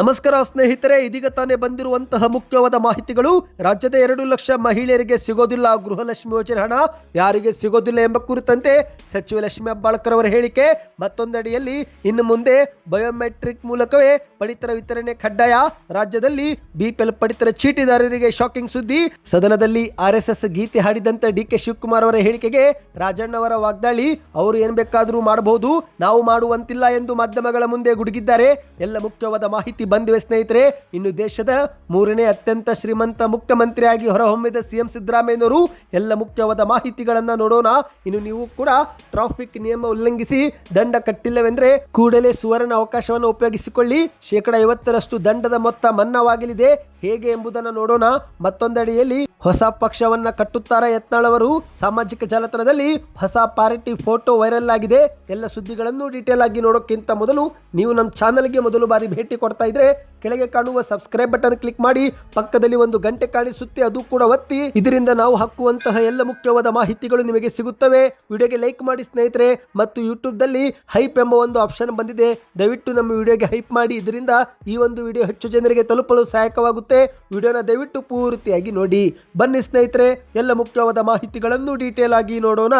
ನಮಸ್ಕಾರ ಸ್ನೇಹಿತರೆ, ಇದೀಗ ತಾನೇ ಬಂದಿರುವಂತಹ ಮುಖ್ಯವಾದ ಮಾಹಿತಿಗಳು. ರಾಜ್ಯದ ಎರಡು ಲಕ್ಷ ಮಹಿಳೆಯರಿಗೆ ಸಿಗೋದಿಲ್ಲ ಗೃಹಲಕ್ಷ್ಮಿ ಯೋಜನೆ ಹಣ. ಯಾರಿಗೆ ಸಿಗೋದಿಲ್ಲ ಎಂಬ ಕುರಿತಂತೆ ಸಚಿವ ಲಕ್ಷ್ಮಿ ಹೆಬ್ಬಾಳ್ಕರ್ ಅವರ ಹೇಳಿಕೆ. ಮತ್ತೊಂದಡಿಯಲ್ಲಿ ಇನ್ನು ಮುಂದೆ ಬಯೋಮೆಟ್ರಿಕ್ ಮೂಲಕವೇ ಪಡಿತರ ವಿತರಣೆ ಕಡ್ಡಾಯ. ರಾಜ್ಯದಲ್ಲಿ ಬಿಪಿಎಲ್ ಪಡಿತರ ಚೀಟಿದಾರರಿಗೆ ಶಾಕಿಂಗ್ ಸುದ್ದಿ. ಸದನದಲ್ಲಿ ಆರ್ಎಸ್ಎಸ್ ಎಸ್ ಎಸ್ ಗೀತೆ ಹಾಡಿದಂತೆ ಡಿ ಕೆ ಶಿವಕುಮಾರ್ ಅವರ ಹೇಳಿಕೆಗೆ ರಾಜಣ್ಣ ಅವರ ವಾಗ್ದಾಳಿ. ಅವರು ಏನ್ ಬೇಕಾದರೂ ಮಾಡಬಹುದು. ನಾವು ಮಾಡುವಂತಿಲ್ಲ ಎಂದು ಮಾಧ್ಯಮಗಳ ಮುಂದೆ ಗುಡುಗಿದ್ದಾರೆ. ಎಲ್ಲ ಮುಖ್ಯವಾದ ಮಾಹಿತಿ ಬಂದಿವೆ ಸ್ನೇಹಿತರೆ, ಇನ್ನು ದೇಶದ ಮೂರನೇ ಅತ್ಯಂತ ಶ್ರೀಮಂತ ಮುಖ್ಯಮಂತ್ರಿಯಾಗಿ ಹೊರಹೊಮ್ಮಿದ ಸಿಎಂ ಸಿದ್ದರಾಮಯ್ಯನವರು ಎಲ್ಲ ಮುಖ್ಯವಾದ ಮಾಹಿತಿಗಳನ್ನು ನೋಡೋಣ. ಇನ್ನು ನೀವು ಕೂಡ ಟ್ರಾಫಿಕ್ ನಿಯಮ ಉಲ್ಲಂಘಿಸಿ ದಂಡ ಕಟ್ಟಿಲ್ಲವೆಂದ್ರೆ ಕೂಡಲೇ ಸುವರ್ಣ ಅವಕಾಶವನ್ನು ಉಪಯೋಗಿಸಿಕೊಳ್ಳಿ. ಶೇಕಡ ಐವತ್ತರಷ್ಟು ದಂಡದ ಮೊತ್ತ ಮನ್ನವಾಗಲಿದೆ. ಹೇಗೆ ಎಂಬುದನ್ನು ನೋಡೋಣ. ಮತ್ತೊಂದಡಿಯಲ್ಲಿ ಹೊಸ ಪಕ್ಷವನ್ನ ಕಟ್ಟುತ್ತಾರ ಯತ್ನಾಳವರು? ಸಾಮಾಜಿಕ ಜಾಲತಾಣದಲ್ಲಿ ಹೊಸ ಪಾರ್ಟಿ ಫೋಟೋ ವೈರಲ್ ಆಗಿದೆ. ಎಲ್ಲ ಸುದ್ದಿಗಳನ್ನು ಡೀಟೇಲ್ ಆಗಿ ನೋಡೋಕ್ಕಿಂತ ಮೊದಲು ನೀವು ನಮ್ಮ ಚಾನಲ್ಗೆ ಮೊದಲು ಬಾರಿ ಭೇಟಿ ಕೊಡ್ತಾ ಇದ್ರೆ ಕೆಳಗೆ ಕಾಣುವ ಸಬ್ಸ್ಕ್ರೈಬ್ ಬಟನ್ ಕ್ಲಿಕ್ ಮಾಡಿ, ಪಕ್ಕದಲ್ಲಿ ಒಂದು ಗಂಟೆ ಕಾಣಿಸುತ್ತೆ, ಅದು ಕೂಡ ಒತ್ತಿ. ಇದರಿಂದ ನಾವು ಹಾಕುವಂತಹ ಎಲ್ಲ ಮುಖ್ಯವಾದ ಮಾಹಿತಿಗಳು ನಿಮಗೆ ಸಿಗುತ್ತವೆ. ವಿಡಿಯೋಗೆ ಲೈಕ್ ಮಾಡಿ ಸ್ನೇಹಿತರೆ. ಮತ್ತು ಯೂಟ್ಯೂಬ್ದಲ್ಲಿ ಹೈಪ್ ಎಂಬ ಒಂದು ಆಪ್ಷನ್ ಬಂದಿದೆ. ದಯವಿಟ್ಟು ನಮ್ಮ ವಿಡಿಯೋಗೆ ಹೈಪ್ ಮಾಡಿ. ಇದರಿಂದ ಈ ಒಂದು ವಿಡಿಯೋ ಹೆಚ್ಚು ಜನರಿಗೆ ತಲುಪಲು ಸಹಾಯಕವಾಗುತ್ತೆ. ವಿಡಿಯೋನ ದಯವಿಟ್ಟು ಪೂರ್ತಿಯಾಗಿ ನೋಡಿ. ಬನ್ನಿ ಸ್ನೇಹಿತರೆ, ಎಲ್ಲ ಮುಖ್ಯವಾದ ಮಾಹಿತಿಗಳನ್ನು ಡೀಟೇಲ್ ಆಗಿ ನೋಡೋಣ.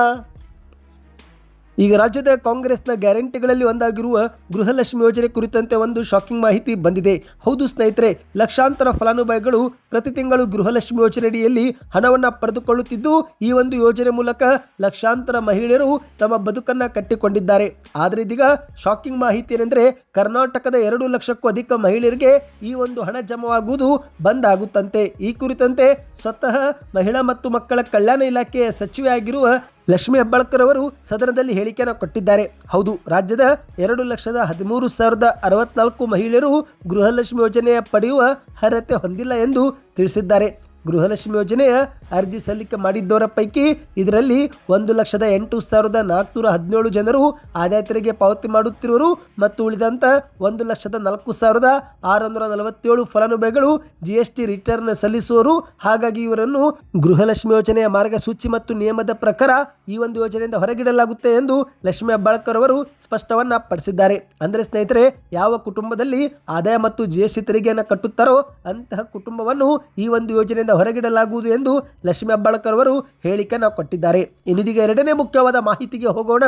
ಈಗ ರಾಜ್ಯದ ಕಾಂಗ್ರೆಸ್ನ ಗ್ಯಾರಂಟಿಗಳಲ್ಲಿ ಒಂದಾಗಿರುವ ಗೃಹಲಕ್ಷ್ಮಿ ಯೋಜನೆ ಕುರಿತಂತೆ ಒಂದು ಶಾಕಿಂಗ್ ಮಾಹಿತಿ ಬಂದಿದೆ. ಹೌದು ಸ್ನೇಹಿತರೆ, ಲಕ್ಷಾಂತರ ಫಲಾನುಭವಿಗಳು ಪ್ರತಿ ತಿಂಗಳು ಗೃಹಲಕ್ಷ್ಮಿ ಯೋಜನೆಯಡಿಯಲ್ಲಿ ಹಣವನ್ನು ಪಡೆದುಕೊಳ್ಳುತ್ತಿದ್ದು, ಈ ಒಂದು ಯೋಜನೆ ಮೂಲಕ ಲಕ್ಷಾಂತರ ಮಹಿಳೆಯರು ತಮ್ಮ ಬದುಕನ್ನ ಕಟ್ಟಿಕೊಂಡಿದ್ದಾರೆ. ಆದರೆ ಇದೀಗ ಶಾಕಿಂಗ್ ಮಾಹಿತಿ ಏನೆಂದರೆ, ಕರ್ನಾಟಕದ ಎರಡು ಲಕ್ಷಕ್ಕೂ ಅಧಿಕ ಮಹಿಳೆಯರಿಗೆ ಈ ಒಂದು ಹಣ ಜಮವಾಗುವುದು ಬಂದ್ ಆಗುತ್ತಂತೆ ಈ ಕುರಿತಂತೆ ಸ್ವತಃ ಮಹಿಳಾ ಮತ್ತು ಮಕ್ಕಳ ಕಲ್ಯಾಣ ಇಲಾಖೆಯ ಸಚಿವೆ ಆಗಿರುವ ಲಕ್ಷ್ಮಿ ಹೆಬ್ಬಾಳ್ಕರ್ ಅವರು ಸದನದಲ್ಲಿ ಹೇಳಿಕೆಯನ್ನು ಕೊಟ್ಟಿದ್ದಾರೆ. ಹೌದು, ರಾಜ್ಯದ ಎರಡು ಲಕ್ಷದ ಹದಿಮೂರು ಸಾವಿರದ ಅರವತ್ನಾಲ್ಕು ಮಹಿಳೆಯರು ಗೃಹಲಕ್ಷ್ಮಿ ಯೋಜನೆಯ ಪಡೆಯುವ ಅರ್ಹತೆ ಹೊಂದಿಲ್ಲ ಎಂದು ತಿಳಿಸಿದ್ದಾರೆ. ಗೃಹಲಕ್ಷ್ಮಿ ಯೋಜನೆಯ ಅರ್ಜಿ ಸಲ್ಲಿಕೆ ಮಾಡಿದ್ದವರ ಪೈಕಿ ಇದರಲ್ಲಿ ಒಂದು ಲಕ್ಷದ ಎಂಟು ಸಾವಿರದ ನಾಲ್ಕುನೂರ ಹದಿನೇಳು ಜನರು ಆದಾಯ ತೆರಿಗೆ ಪಾವತಿ ಮಾಡುತ್ತಿರುವರು ಮತ್ತು ಉಳಿದಂತ ಒಂದು ಲಕ್ಷದ ನಾಲ್ಕು ಸಾವಿರದ ಆರುನೂರ ನಲವತ್ತೇಳು ಫಲಾನುಭವಿಗಳು ಜಿ ಎಸ್ ಟಿ ರಿಟರ್ನ್ ಸಲ್ಲಿಸುವರು. ಹಾಗಾಗಿ ಇವರನ್ನು ಗೃಹಲಕ್ಷ್ಮಿ ಯೋಜನೆಯ ಮಾರ್ಗಸೂಚಿ ಮತ್ತು ನಿಯಮದ ಪ್ರಕಾರ ಈ ಒಂದು ಯೋಜನೆಯಿಂದ ಹೊರಗಿಡಲಾಗುತ್ತೆ ಎಂದು ಲಕ್ಷ್ಮಿ ಹೆಬ್ಬಾಳ್ಕರ್ ಅವರು ಸ್ಪಷ್ಟವನ್ನ ಪಡಿಸಿದ್ದಾರೆ. ಅಂದರೆ ಸ್ನೇಹಿತರೆ, ಯಾವ ಕುಟುಂಬದಲ್ಲಿ ಆದಾಯ ಮತ್ತು ಜಿ ಎಸ್ ಟಿ ತೆರಿಗೆಯನ್ನು ಕಟ್ಟುತ್ತಾರೋ ಅಂತಹ ಕುಟುಂಬವನ್ನು ಈ ಒಂದು ಯೋಜನೆಯಿಂದ ಹೊರಗಿಡಲಾಗುವುದು ಎಂದು ಲಕ್ಷ್ಮಿ ಹೆಬ್ಬಾಳ್ಕರ್ ಅವರು ಹೇಳಿಕೆಯನ್ನು ಕೊಟ್ಟಿದ್ದಾರೆ. ಇನ್ನಿದೀಗ ಎರಡನೇ ಮುಖ್ಯವಾದ ಮಾಹಿತಿಗೆ ಹೋಗೋಣ.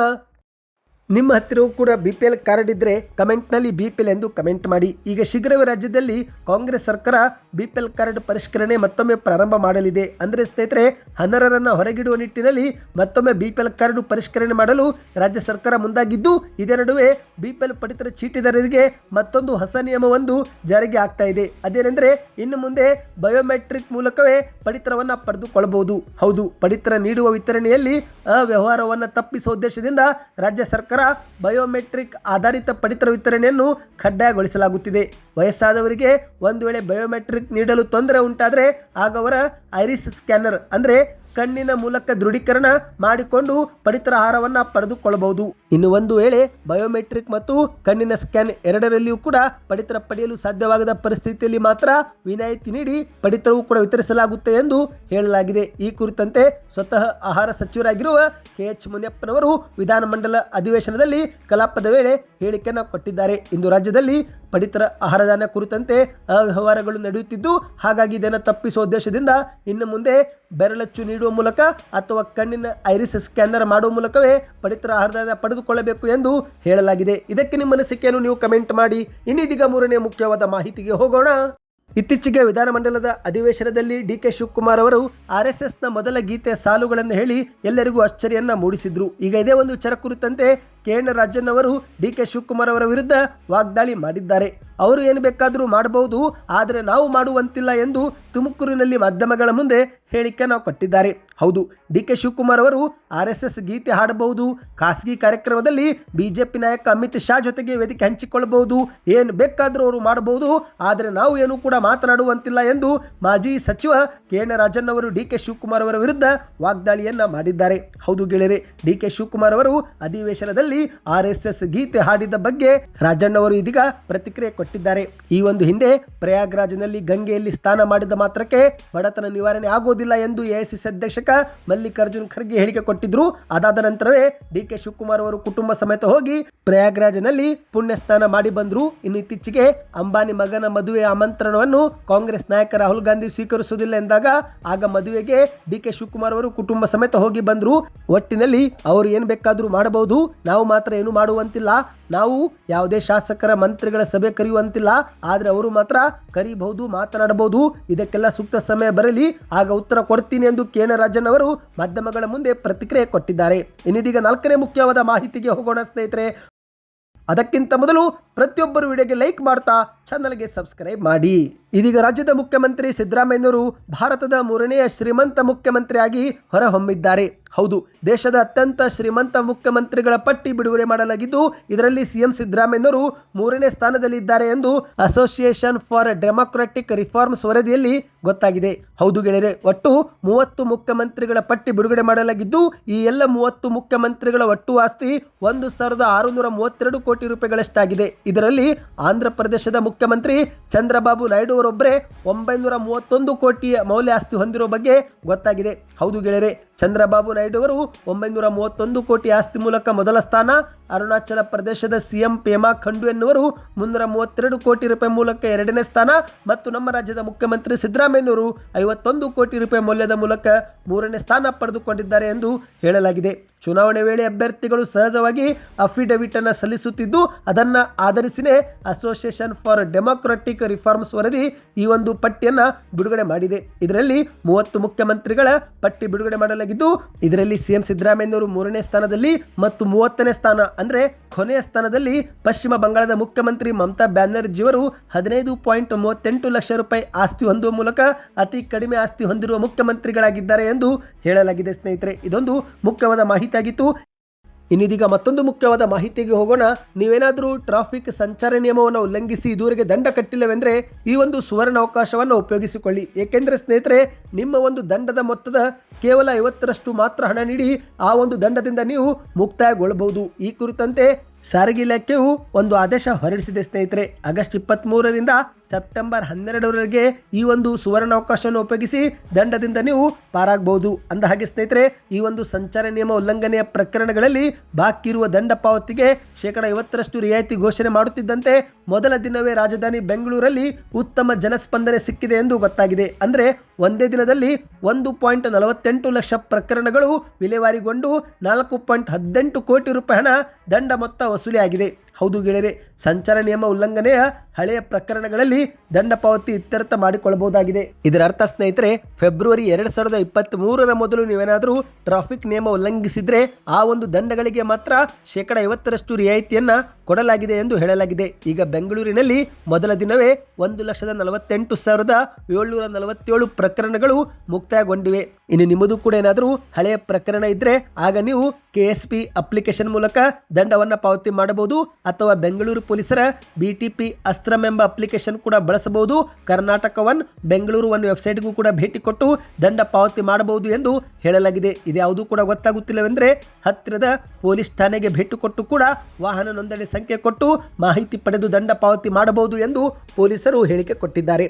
ನಿಮ್ಮ ಹತ್ತಿರವೂ ಕೂಡ ಬಿ ಪಿ ಎಲ್ ಕಾರ್ಡ್ ಇದ್ದರೆ ಕಮೆಂಟ್ನಲ್ಲಿ ಬಿ ಪಿ ಎಲ್ ಎಂದು ಕಮೆಂಟ್ ಮಾಡಿ. ಈಗ ಶೀಘ್ರವೇ ರಾಜ್ಯದಲ್ಲಿ ಕಾಂಗ್ರೆಸ್ ಸರ್ಕಾರ ಬಿ ಪಿ ಎಲ್ ಕಾರ್ಡ್ ಪರಿಷ್ಕರಣೆ ಮತ್ತೊಮ್ಮೆ ಪ್ರಾರಂಭ ಮಾಡಲಿದೆ. ಅಂದರೆ ಸ್ನೇಹಿತರೆ, ಅನರ್ಹರನ್ನು ಹೊರಗಿಡುವ ನಿಟ್ಟಿನಲ್ಲಿ ಮತ್ತೊಮ್ಮೆ ಬಿ ಪಿ ಎಲ್ ಕಾರ್ಡ್ ಪರಿಷ್ಕರಣೆ ಮಾಡಲು ರಾಜ್ಯ ಸರ್ಕಾರ ಮುಂದಾಗಿದ್ದು, ಇದೇ ನಡುವೆ ಬಿ ಪಿ ಎಲ್ ಪಡಿತರ ಚೀಟಿದಾರರಿಗೆ ಮತ್ತೊಂದು ಹೊಸ ನಿಯಮವೊಂದು ಜಾರಿಗೆ ಆಗ್ತಾ ಇದೆ. ಅದೇನೆಂದರೆ, ಇನ್ನು ಮುಂದೆ ಬಯೋಮೆಟ್ರಿಕ್ ಮೂಲಕವೇ ಪಡಿತರವನ್ನು ಪಡೆದುಕೊಳ್ಳಬಹುದು. ಹೌದು ಪಡಿತರ ನೀಡುವ ವಿತರಣೆಯಲ್ಲಿ ಅವ್ಯವಹಾರವನ್ನು ತಪ್ಪಿಸುವ ಉದ್ದೇಶದಿಂದ ರಾಜ್ಯ ಸರ್ಕಾರ ಬಯೋಮೆಟ್ರಿಕ್ ಆಧಾರಿತ ಪಡಿತರ ವಿತರಣೆಯನ್ನು ಕಡ್ಡಾಯಗೊಳಿಸಲಾಗುತ್ತಿದೆ. ವಯಸ್ಸಾದವರಿಗೆ ಒಂದು ವೇಳೆ ಬಯೋಮೆಟ್ರಿಕ್ ನೀಡಲು ತೊಂದರೆ ಉಂಟಾದರೆ ಆಗ ಅವರ ಐರಿಸ್ ಸ್ಕ್ಯಾನರ್ ಅಂದರೆ ಕಣ್ಣಿನ ಮೂಲಕ ದೃಢೀಕರಣ ಮಾಡಿಕೊಂಡು ಪಡಿತರ ಆಹಾರವನ್ನು ಪಡೆದುಕೊಳ್ಳಬಹುದು. ಇನ್ನು ಒಂದು ವೇಳೆ ಬಯೋಮೆಟ್ರಿಕ್ ಮತ್ತು ಕಣ್ಣಿನ ಸ್ಕ್ಯಾನ್ ಎರಡರಲ್ಲಿಯೂ ಕೂಡ ಪಡಿತರ ಪಡೆಯಲು ಸಾಧ್ಯವಾಗದ ಪರಿಸ್ಥಿತಿಯಲ್ಲಿ ಮಾತ್ರ ವಿನಾಯಿತಿ ನೀಡಿ ಪಡಿತರವು ಕೂಡ ವಿತರಿಸಲಾಗುತ್ತೆ ಎಂದು ಹೇಳಲಾಗಿದೆ. ಈ ಕುರಿತಂತೆ ಸ್ವತಃ ಆಹಾರ ಸಚಿವರಾಗಿರುವ ಕೆ ಎಚ್ ಮುನಿಯಪ್ಪನವರು ವಿಧಾನಮಂಡಲ ಅಧಿವೇಶನದಲ್ಲಿ ಕಲಾಪದ ವೇಳೆ ಹೇಳಿಕೆಯನ್ನು ಕೊಟ್ಟಿದ್ದಾರೆ. ಇಂದು ರಾಜ್ಯದಲ್ಲಿ ಪಡಿತರ ಆಹಾರದಾನ ಕುರಿತಂತೆ ಅವ್ಯವಹಾರಗಳು ನಡೆಯುತ್ತಿದ್ದು, ಹಾಗಾಗಿ ಇದನ್ನು ತಪ್ಪಿಸುವ ಉದ್ದೇಶದಿಂದ ಇನ್ನು ಮುಂದೆ ಬೆರಳಚ್ಚು ನೀಡುವ ಮೂಲಕ ಅಥವಾ ಕಣ್ಣಿನ ಐರಿಸ್ ಸ್ಕ್ಯಾನರ್ ಮಾಡುವ ಮೂಲಕವೇ ಪಡಿತರ ಆಹಾರದಾನ ಪಡೆದುಕೊಳ್ಳಬೇಕು ಎಂದು ಹೇಳಲಾಗಿದೆ. ಇದಕ್ಕೆ ನಿಮ್ಮ ಅನಿಸಿಕೆಯನ್ನು ನೀವು ಕಮೆಂಟ್ ಮಾಡಿ. ಇನ್ನಿದೀಗ ಮೂರನೇ ಮುಖ್ಯವಾದ ಮಾಹಿತಿಗೆ ಹೋಗೋಣ. ಇತ್ತೀಚೆಗೆ ವಿಧಾನಮಂಡಲದ ಅಧಿವೇಶನದಲ್ಲಿ ಡಿ ಕೆ ಶಿವಕುಮಾರ್ ಅವರು ಆರ್ ಎಸ್ ಎಸ್ನ ಮೊದಲ ಗೀತೆ ಸಾಲುಗಳನ್ನು ಹೇಳಿ ಎಲ್ಲರಿಗೂ ಅಚ್ಚರಿಯನ್ನ ಮೂಡಿಸಿದ್ರು. ಈಗ ಇದೇ ಒಂದು ವಿಚಾರ ಕುರಿತಂತೆ ಕೆ ಎನ್ ರಾಜನ್ ಅವರು ಡಿ ಕೆ ಶಿವಕುಮಾರ್ ಅವರ ವಿರುದ್ಧ ವಾಗ್ದಾಳಿ ಮಾಡಿದ್ದಾರೆ. ಅವರು ಏನು ಬೇಕಾದರೂ ಮಾಡಬಹುದು, ಆದರೆ ನಾವು ಮಾಡುವಂತಿಲ್ಲ ಎಂದು ತುಮಕೂರಿನಲ್ಲಿ ಮಾಧ್ಯಮಗಳ ಮುಂದೆ ಹೇಳಿಕೆ ನಾವು ಕೊಟ್ಟಿದ್ದಾರೆ. ಹೌದು, ಡಿ ಕೆ ಶಿವಕುಮಾರ್ ಅವರು ಆರ್ ಎಸ್ ಎಸ್ ಗೀತೆ ಹಾಡಬಹುದು, ಖಾಸಗಿ ಕಾರ್ಯಕ್ರಮದಲ್ಲಿ ಬಿಜೆಪಿ ನಾಯಕ ಅಮಿತ್ ಶಾ ಜೊತೆಗೆ ವೇದಿಕೆ ಹಂಚಿಕೊಳ್ಳಬಹುದು, ಏನು ಬೇಕಾದರೂ ಅವರು ಮಾಡಬಹುದು, ಆದರೆ ನಾವು ಏನು ಕೂಡ ಮಾತನಾಡುವಂತಿಲ್ಲ ಎಂದು ಮಾಜಿ ಸಚಿವ ಕೆ ಎನ್ ರಾಜನ್ ಅವರು ಡಿ ಕೆ ಶಿವಕುಮಾರ್ ಅವರ ವಿರುದ್ಧ ವಾಗ್ದಾಳಿಯನ್ನ ಮಾಡಿದ್ದಾರೆ. ಹೌದು ಗೆಳೆಯರೆ, ಡಿ ಕೆ ಶಿವಕುಮಾರ್ ಅವರು ಅಧಿವೇಶನದಲ್ಲಿ ಪ್ರಯಾಗ್ರಾಜ್ನಲ್ಲಿ ಆರ್ ಎಸ್ ಎಸ್ ಗೀತೆ ಹಾಡಿದ ಬಗ್ಗೆ ರಾಜಣ್ಣ ಅವರು ಇದೀಗ ಪ್ರತಿಕ್ರಿಯೆ ಕೊಟ್ಟಿದ್ದಾರೆ. ಈ ಒಂದು ಹಿಂದೆ ಪ್ರಯಾಗ್ರಾಜ್ನಲ್ಲಿ ಗಂಗೆಯಲ್ಲಿ ಸ್ನಾನ ಮಾಡಿದ ಮಾತ್ರಕ್ಕೆ ಬಡತನ ನಿವಾರಣೆ ಆಗೋದಿಲ್ಲ ಎಂದು ಎಐಸಿಸಿ ಅಧ್ಯಕ್ಷಕ ಮಲ್ಲಿಕಾರ್ಜುನ್ ಖರ್ಗೆ ಹೇಳಿಕೆ ಕೊಟ್ಟಿದ್ರು. ಅದಾದ ನಂತರವೇ ಡಿ ಕೆ ಶಿವಕುಮಾರ್ ಅವರು ಕುಟುಂಬ ಸಮೇತ ಹೋಗಿ ಪ್ರಯಾಗ್ರಾಜ್ನಲ್ಲಿ ಪುಣ್ಯ ಸ್ನಾನ ಮಾಡಿ ಬಂದ್ರು. ಇನ್ನು ಇತ್ತೀಚೆಗೆ ಅಂಬಾನಿ ಮಗನ ಮದುವೆ ಆಮಂತ್ರಣವನ್ನು ಕಾಂಗ್ರೆಸ್ ನಾಯಕ ರಾಹುಲ್ ಗಾಂಧಿ ಸ್ವೀಕರಿಸುವುದಿಲ್ಲ ಎಂದಾಗ ಆಗ ಮದುವೆಗೆ ಡಿ ಕೆ ಶಿವಕುಮಾರ್ ಅವರು ಕುಟುಂಬ ಸಮೇತ ಹೋಗಿ ಬಂದ್ರು. ಒಟ್ಟಿನಲ್ಲಿ ಅವರು ಏನು ಬೇಕಾದರೂ ಮಾಡಬಹುದು. ನಾವು ಮಾತ್ರ ಏನು ಮಾಡುವಂತಿಲ್ಲ, ನಾವು ಯಾವುದೇ ಶಾಸಕರ ಮಂತ್ರಿಗಳ ಸಭೆ ಕರೆಯುವಂತಿಲ್ಲ, ಆದರೆ ಅವರು ಮಾತ್ರ ಕರೀಬಹುದು, ಮಾತನಾಡಬಹುದು. ಇದಕ್ಕೆಲ್ಲ ಸೂಕ್ತ ಸಮಯ ಬರಲಿ, ಆಗ ಉತ್ತರ ಕೊಡ್ತೀನಿ ಎಂದು ಕೇಣರಾಜನ್ ಅವರು ಮಾಧ್ಯಮಗಳ ಮುಂದೆ ಪ್ರತಿಕ್ರಿಯೆ ಕೊಟ್ಟಿದ್ದಾರೆ. ಇನ್ನಿದೀಗ ನಾಲ್ಕನೇ ಮುಖ್ಯವಾದ ಮಾಹಿತಿಗೆ ಹೋಗೋಣ ಸ್ನೇಹಿತರೆ. ಅದಕ್ಕಿಂತ ಮೊದಲು ಪ್ರತಿಯೊಬ್ಬರು ವಿಡಿಯೋಗೆ ಲೈಕ್ ಮಾಡ್ತಾ ಚಾನಲ್ಗೆ ಸಬ್ಸ್ಕ್ರೈಬ್ ಮಾಡಿ. ಇದೀಗ ರಾಜ್ಯದ ಮುಖ್ಯಮಂತ್ರಿ ಸಿದ್ದರಾಮಯ್ಯನವರು ಭಾರತದ ಮೂರನೆಯ ಶ್ರೀಮಂತ ಮುಖ್ಯಮಂತ್ರಿಯಾಗಿ ಹೊರಹೊಮ್ಮಿದ್ದಾರೆ. ಹೌದು, ದೇಶದ ಅತ್ಯಂತ ಶ್ರೀಮಂತ ಮುಖ್ಯಮಂತ್ರಿಗಳ ಪಟ್ಟಿ ಬಿಡುಗಡೆ ಮಾಡಲಾಗಿದ್ದು, ಇದರಲ್ಲಿ ಸಿಎಂ ಸಿದ್ದರಾಮಯ್ಯನವರು ಮೂರನೇ ಸ್ಥಾನದಲ್ಲಿದ್ದಾರೆ ಎಂದು ಅಸೋಸಿಯೇಷನ್ ಫಾರ್ ಡೆಮೊಕ್ರಾಟಿಕ್ ರಿಫಾರ್ಮ್ಸ್ ವರದಿಯಲ್ಲಿ ಗೊತ್ತಾಗಿದೆ. ಹೌದು ಗೆಳೆಯರೆ, ಒಟ್ಟು ಮೂವತ್ತು ಮುಖ್ಯಮಂತ್ರಿಗಳ ಪಟ್ಟಿ ಬಿಡುಗಡೆ ಮಾಡಲಾಗಿದ್ದು, ಈ ಎಲ್ಲ ಮೂವತ್ತು ಮುಖ್ಯಮಂತ್ರಿಗಳ ಒಟ್ಟು ಆಸ್ತಿ ಒಂದು ಸಾವಿರದ ಆರುನೂರ ಮೂವತ್ತೆರಡು ಕೋಟಿ ರೂಪಾಯಿಗಳಷ್ಟಾಗಿದೆ. ಇದರಲ್ಲಿ ಆಂಧ್ರ ಪ್ರದೇಶದ ಮುಖ್ಯಮಂತ್ರಿ ಚಂದ್ರಬಾಬು ನಾಯ್ಡು ಅವರೊಬ್ಬರೇ ಒಂಬೈನೂರ ಮೂವತ್ತೊಂದು ಕೋಟಿಯ ಮೌಲ್ಯ ಆಸ್ತಿ ಹೊಂದಿರೋ ಬಗ್ಗೆ ಗೊತ್ತಾಗಿದೆ. ಹೌದು ಗೆಳೆಯರೆ, ಚಂದ್ರಬಾಬು ನಾಯ್ಡು ಅವರು ಒಂಬೈನೂರ ಮೂವತ್ತೊಂದು ಕೋಟಿ ಆಸ್ತಿ ಮೂಲಕ ಮೊದಲ ಸ್ಥಾನ ಅರುಣಾಚಲ ಪ್ರದೇಶದ ಸಿಎಂ ಪೇಮಾ ಖಂಡು ಎನ್ನುವರು ಮುನ್ನೂರ ಮೂವತ್ತೆರಡು ಕೋಟಿ ರೂಪಾಯಿ ಮೂಲಕ ಎರಡನೇ ಸ್ಥಾನ ಮತ್ತು ನಮ್ಮ ರಾಜ್ಯದ ಮುಖ್ಯಮಂತ್ರಿ ಸಿದ್ದರಾಮಯ್ಯನವರು ಐವತ್ತೊಂದು ಕೋಟಿ ರೂಪಾಯಿ ಮೌಲ್ಯದ ಮೂಲಕ ಮೂರನೇ ಸ್ಥಾನ ಪಡೆದುಕೊಂಡಿದ್ದಾರೆ ಎಂದು ಹೇಳಲಾಗಿದೆ. ಚುನಾವಣೆ ವೇಳೆ ಅಭ್ಯರ್ಥಿಗಳು ಸಹಜವಾಗಿ ಅಫಿಡವಿಟ್ ಅನ್ನು ಸಲ್ಲಿಸುತ್ತಿದ್ದು, ಅದನ್ನು ಆಧರಿಸಿನೇ ಅಸೋಸಿಯೇಷನ್ ಫಾರ್ ಡೆಮೊಕ್ರಾಟಿಕ್ ರಿಫಾರ್ಮ್ಸ್ ವರದಿ ಈ ಒಂದು ಪಟ್ಟಿಯನ್ನು ಬಿಡುಗಡೆ ಮಾಡಿದೆ. ಇದರಲ್ಲಿ ಮೂವತ್ತು ಮುಖ್ಯಮಂತ್ರಿಗಳ ಪಟ್ಟಿ ಬಿಡುಗಡೆ ಮಾಡಲಾಗಿದ್ದು, ಇದರಲ್ಲಿ ಸಿಎಂ ಸಿದ್ದರಾಮಯ್ಯನವರು ಮೂರನೇ ಸ್ಥಾನದಲ್ಲಿ ಮತ್ತು ಮೂವತ್ತನೇ ಸ್ಥಾನ ಅಂದರೆ ಕೊನೆಯ ಸ್ಥಾನದಲ್ಲಿ ಪಶ್ಚಿಮ ಬಂಗಾಳದ ಮುಖ್ಯಮಂತ್ರಿ ಮಮತಾ ಬ್ಯಾನರ್ಜಿಯವರು ಹದಿನೈದು ಪಾಯಿಂಟ್ ಮೂವತ್ತೆಂಟು ಲಕ್ಷ ರೂಪಾಯಿ ಆಸ್ತಿ ಹೊಂದುವ ಮೂಲಕ ಅತಿ ಕಡಿಮೆ ಆಸ್ತಿ ಹೊಂದಿರುವ ಮುಖ್ಯಮಂತ್ರಿಗಳಾಗಿದ್ದಾರೆ ಎಂದು ಹೇಳಲಾಗಿದೆ ಸ್ನೇಹಿತರೆ. ಇದೊಂದು ಮುಖ್ಯವಾದ ಮಾಹಿತಿಯಾಗಿತ್ತು. ಇನ್ನಿದೀಗ ಮತ್ತೊಂದು ಮುಖ್ಯವಾದ ಮಾಹಿತಿಗೆ ಹೋಗೋಣ. ನೀವೇನಾದರೂ ಟ್ರಾಫಿಕ್ ಸಂಚಾರ ನಿಯಮವನ್ನು ಉಲ್ಲಂಘಿಸಿ ಇದುವರೆಗೆ ದಂಡ ಕಟ್ಟಿಲ್ಲವೆಂದರೆ ಈ ಒಂದು ಸುವರ್ಣ ಅವಕಾಶವನ್ನು ಉಪಯೋಗಿಸಿಕೊಳ್ಳಿ. ಏಕೆಂದರೆ ಸ್ನೇಹಿತರೆ, ನಿಮ್ಮ ಒಂದು ದಂಡದ ಮೊತ್ತದ ಕೇವಲ ಐವತ್ತರಷ್ಟು ಮಾತ್ರ ಹಣ ನೀಡಿ ಆ ಒಂದು ದಂಡದಿಂದ ನೀವು ಮುಕ್ತಾಯಗೊಳ್ಳಬಹುದು. ಈ ಕುರಿತಂತೆ ಸಾರಿಗೆ ಇಲಾಖೆಯು ಒಂದು ಆದೇಶ ಹೊರಡಿಸಿದೆ, ಸ್ನೇಹಿತರೆ. ಆಗಸ್ಟ್ ಇಪ್ಪತ್ತ್ಮೂರರಿಂದ ಸೆಪ್ಟೆಂಬರ್ ಹನ್ನೆರಡರವರೆಗೆ ಈ ಒಂದು ಸುವರ್ಣಾವಕಾಶವನ್ನು ಉಪಯೋಗಿಸಿ ದಂಡದಿಂದ ನೀವು ಪಾರಾಗಬಹುದು. ಅಂದ ಹಾಗೆ, ಸ್ನೇಹಿತರೆ, ಈ ಒಂದು ಸಂಚಾರ ನಿಯಮ ಉಲ್ಲಂಘನೆಯ ಪ್ರಕರಣಗಳಲ್ಲಿ ಬಾಕಿ ಇರುವ ದಂಡ ಪಾವತಿಗೆ ಶೇಕಡ ಐವತ್ತರಷ್ಟು ರಿಯಾಯಿತಿ ಘೋಷಣೆ ಮಾಡುತ್ತಿದ್ದಂತೆ ಮೊದಲ ದಿನವೇ ರಾಜಧಾನಿ ಬೆಂಗಳೂರಲ್ಲಿ ಉತ್ತಮ ಜನಸ್ಪಂದನೆ ಸಿಕ್ಕಿದೆ ಎಂದು ಗೊತ್ತಾಗಿದೆ. ಅಂದರೆ ಒಂದೇ ದಿನದಲ್ಲಿ ಒಂದು ಪಾಯಿಂಟ್ ನಲವತ್ತೆಂಟು ಲಕ್ಷ ಪ್ರಕರಣಗಳು ವಿಲೇವಾರಿಗೊಂಡು ನಾಲ್ಕು ಪಾಯಿಂಟ್ ಹದಿನೆಂಟು ಕೋಟಿ ರೂಪಾಯಿ ಹಣ ದಂಡ ಮೊತ್ತ ವಸೂಲಿಯಾಗಿದೆ. ಹೌದು ಗೆಳೆಯರೆ, ಸಂಚಾರ ನಿಯಮ ಉಲ್ಲಂಘನೆಯ ಹಳೆಯ ಪ್ರಕರಣಗಳಲ್ಲಿ ದಂಡ ಪಾವತಿ ಇತ್ಯರ್ಥ ಮಾಡಿಕೊಳ್ಳಬಹುದಾಗಿದೆ. ಇದರ ಅರ್ಥ ಸ್ನೇಹಿತರೆ, ಫೆಬ್ರವರಿ ಎರಡ್ ಸಾವಿರದ ಇಪ್ಪತ್ತ್ ಮೂರರ ಮೊದಲು ನೀವೇನಾದರೂ ಟ್ರಾಫಿಕ್ ನಿಯಮ ಉಲ್ಲಂಘಿಸಿದ್ರೆ ಆ ಒಂದು ದಂಡಗಳಿಗೆ ಮಾತ್ರ ಶೇಕಡ ಐವತ್ತರಷ್ಟು ರಿಯಾಯಿತಿಯನ್ನ ಕೊಡಲಾಗಿದೆ ಎಂದು ಹೇಳಲಾಗಿದೆ. ಈಗ ಬೆಂಗಳೂರಿನಲ್ಲಿ ಮೊದಲ ದಿನವೇ ಒಂದು ಲಕ್ಷದ ನಲವತ್ತೆಂಟು ಸಾವಿರದ ಏಳ್ನೂರ ನಲವತ್ತೇಳು ಪ್ರಕರಣಗಳು ಮುಕ್ತಾಯಗೊಂಡಿವೆ. ಇನ್ನು ನಿಮ್ಮದು ಕೂಡ ಏನಾದರೂ ಹಳೆಯ ಪ್ರಕರಣ ಇದ್ರೆ ಆಗ ನೀವು ಕೆ ಎಸ್ ಪಿ ಅಪ್ಲಿಕೇಶನ್ ಮೂಲಕ ದಂಡವನ್ನು ಪಾವತಿ ಮಾಡಬಹುದು ಅಥವಾ ಬೆಂಗಳೂರು ಪೊಲೀಸರ ಬಿ ಟಿ ಪಿ ಅಸ್ತ್ರಂ ಎಂಬ ಅಪ್ಲಿಕೇಶನ್ ಕೂಡ ಬಳಸಬಹುದು. ಕರ್ನಾಟಕ ಒನ್, ಬೆಂಗಳೂರು ಒನ್ ವೆಬ್ಸೈಟ್ಗೂ ಕೂಡ ಭೇಟಿ ಕೊಟ್ಟು ದಂಡ ಪಾವತಿ ಮಾಡಬಹುದು ಎಂದು ಹೇಳಲಾಗಿದೆ. ಇದ್ಯಾವುದೂ ಕೂಡ ಗೊತ್ತಾಗುತ್ತಿಲ್ಲವೆಂದರೆ ಹತ್ತಿರದ ಪೊಲೀಸ್ ಠಾಣೆಗೆ ಭೇಟಿ ಕೊಟ್ಟು ಕೂಡ ವಾಹನ ನೋಂದಣಿ ಸಂಖ್ಯೆ ಕೊಟ್ಟು ಮಾಹಿತಿ ಪಡೆದು ದಂಡ ಪಾವತಿ ಮಾಡಬಹುದು ಎಂದು ಪೊಲೀಸರು ಹೇಳಿಕೆ ಕೊಟ್ಟಿದ್ದಾರೆ.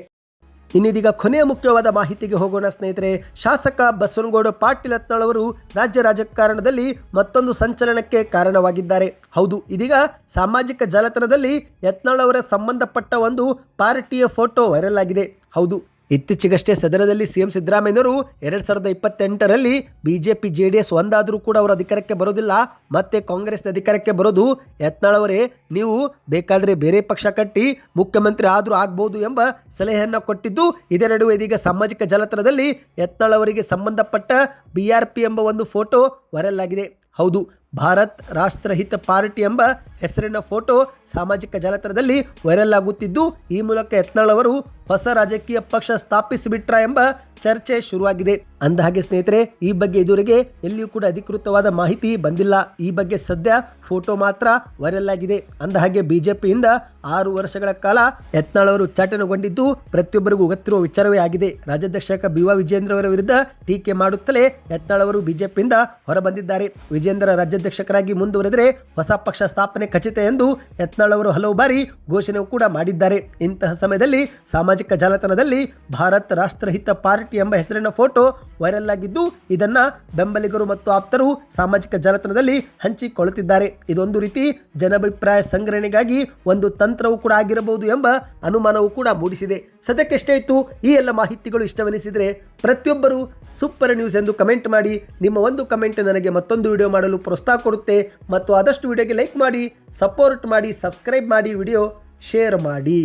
ಇನ್ನಿದೀಗ ಕೊನೆಯ ಮುಖ್ಯವಾದ ಮಾಹಿತಿಗೆ ಹೋಗೋಣ ಸ್ನೇಹಿತರೆ, ಶಾಸಕ ಬಸವನಗೌಡ ಪಾಟೀಲ್ ಅತ್ನಾಳವರು ರಾಜ್ಯ ರಾಜಕಾರಣದಲ್ಲಿ ಮತ್ತೊಂದು ಸಂಚಲನಕ್ಕೆ ಕಾರಣವಾಗಿದ್ದಾರೆ. ಹೌದು, ಇದೀಗ ಸಾಮಾಜಿಕ ಜಾಲತಾಣದಲ್ಲಿ ಯತ್ನಾಳ್ ಅವರ ಸಂಬಂಧಪಟ್ಟ ಒಂದು ಪಾರ್ಟಿಯ ಫೋಟೋ ವೈರಲ್ ಆಗಿದೆ. ಹೌದು ಇತ್ತೀಚೆಗಷ್ಟೇ ಸದನದಲ್ಲಿ ಸಿಎಂ ಸಿದ್ದರಾಮಯ್ಯನವರು ಎರಡ್ ಸಾವಿರದ ಇಪ್ಪತ್ತೆಂಟರಲ್ಲಿ ಬಿಜೆಪಿ ಜೆ ಡಿ ಎಸ್ ಒಂದಾದರೂ ಕೂಡ ಅವರು ಅಧಿಕಾರಕ್ಕೆ ಬರೋದಿಲ್ಲ. ಮತ್ತೆ ಕಾಂಗ್ರೆಸ್ ಅಧಿಕಾರಕ್ಕೆ ಬರೋದು ಯತ್ನಾಳವರೇ ನೀವು ಬೇಕಾದರೆ ಬೇರೆ ಪಕ್ಷ ಕಟ್ಟಿ ಮುಖ್ಯಮಂತ್ರಿ ಆದರೂ ಆಗ್ಬೋದು ಎಂಬ ಸಲಹೆಯನ್ನು ಕೊಟ್ಟಿದ್ದು ಇದೇ ನಡುವೆ ಇದೀಗ ಸಾಮಾಜಿಕ ಜಾಲತಾಣದಲ್ಲಿ ಯತ್ನಾಳ್ ಅವರಿಗೆ ಸಂಬಂಧಪಟ್ಟ ಬಿ ಆರ್ ಪಿ ಎಂಬ ಒಂದು ಫೋಟೋ ವೈರಲ್ ಆಗಿದೆ. ಹೌದು, ಭಾರತ್ ರಾಷ್ಟ್ರಹಿತ ಪಾರ್ಟಿ ಎಂಬ ಹೆಸರಿನ ಫೋಟೋ ಸಾಮಾಜಿಕ ಜಾಲತಾಣದಲ್ಲಿ ವೈರಲ್ ಆಗುತ್ತಿದ್ದು, ಈ ಮೂಲಕ ಯತ್ನಾಳ್ ಅವರು ಹೊಸ ರಾಜಕೀಯ ಪಕ್ಷ ಸ್ಥಾಪಿಸಿಬಿಟ್ರ ಎಂಬ ಚರ್ಚೆ ಶುರುವಾಗಿದೆ. ಅಂದಹಾಗೆ ಸ್ನೇಹಿತರೆ, ಈ ಬಗ್ಗೆ ಇದುವರೆಗೆ ಎಲ್ಲಿಯೂ ಕೂಡ ಅಧಿಕೃತವಾದ ಮಾಹಿತಿ ಬಂದಿಲ್ಲ. ಈ ಬಗ್ಗೆ ಸದ್ಯ ಫೋಟೋ ಮಾತ್ರ ವೈರಲ್ ಆಗಿದೆ. ಅಂದಹಾಗೆ ಬಿಜೆಪಿಯಿಂದ ಆರು ವರ್ಷಗಳ ಕಾಲ ಯತ್ನಾಳ್ ಅವರು ಉಚ್ಚಾಟನೆಗೊಂಡಿದ್ದು ಪ್ರತಿಯೊಬ್ಬರಿಗೂ ಗೊತ್ತಿರುವ ವಿಚಾರವೇ ಆಗಿದೆ. ರಾಜ್ಯಾಧ್ಯಕ್ಷ ಬಿ ವಿಜೇಂದ್ರ ಅವರ ವಿರುದ್ಧ ಟೀಕೆ ಮಾಡುತ್ತಲೇ ಯತ್ನಾಳ್ ಅವರು ಬಿಜೆಪಿಯಿಂದ ಹೊರಬಂದಿದ್ದಾರೆ. ವಿಜೇಂದ್ರ ರಾಜ್ಯಾಧ್ಯಕ್ಷಕರಾಗಿ ಮುಂದುವರೆದರೆ ಹೊಸ ಪಕ್ಷ ಸ್ಥಾಪನೆ ಖಚಿತ ಎಂದು ಯತ್ನಾಳ್ ಅವರು ಹಲವು ಬಾರಿ ಘೋಷಣೆ ಕೂಡ ಮಾಡಿದ್ದಾರೆ. ಇಂತಹ ಸಮಯದಲ್ಲಿ ಸಾಮಾಜಿಕ ಜಾಲತಾಣದಲ್ಲಿ ಭಾರತ್ ರಾಷ್ಟ್ರಹಿತ ಪಾರ್ಟಿ ಎಂಬ ಹೆಸರಿನ ಫೋಟೋ ವೈರಲ್ ಆಗಿದ್ದು, ಇದನ್ನ ಬೆಂಬಲಿಗರು ಮತ್ತು ಆಪ್ತರು ಸಾಮಾಜಿಕ ಜಾಲತಾಣದಲ್ಲಿ ಹಂಚಿಕೊಳ್ಳುತ್ತಿದ್ದಾರೆ. ಇದೊಂದು ರೀತಿ ಜನಾಭಿಪ್ರಾಯ ಸಂಗ್ರಹಣೆಗಾಗಿ ಒಂದು ತಂತ್ರವೂ ಕೂಡ ಆಗಿರಬಹುದು ಎಂಬ ಅನುಮಾನವೂ ಕೂಡ ಮೂಡಿಸಿದೆ. ಸದ್ಯಕ್ಕೆ ಇತ್ತು ಈ ಎಲ್ಲ ಮಾಹಿತಿಗಳು ಇಷ್ಟವೆನಿಸಿದರೆ ಪ್ರತಿಯೊಬ್ಬರು ಸೂಪರ್ ನ್ಯೂಸ್ ಎಂದು ಕಮೆಂಟ್ ಮಾಡಿ, ನಿಮ್ಮ ಒಂದು ಕಮೆಂಟ್ ನನಗೆ ಮತ್ತೊಂದು ವಿಡಿಯೋ ಮಾಡಲು ಪ್ರೋತ್ಸಾಹ ಕೊಡುತ್ತೆ. ಮತ್ತು ಆದಷ್ಟು ವಿಡಿಯೋಗೆ ಲೈಕ್ ಮಾಡಿ ಸಪೋರ್ಟ್ ಮಾಡಿ ಸಬ್ಸ್ಕ್ರೈಬ್ ಮಾಡಿ ವಿಡಿಯೋ ಶೇರ್ ಮಾಡಿ.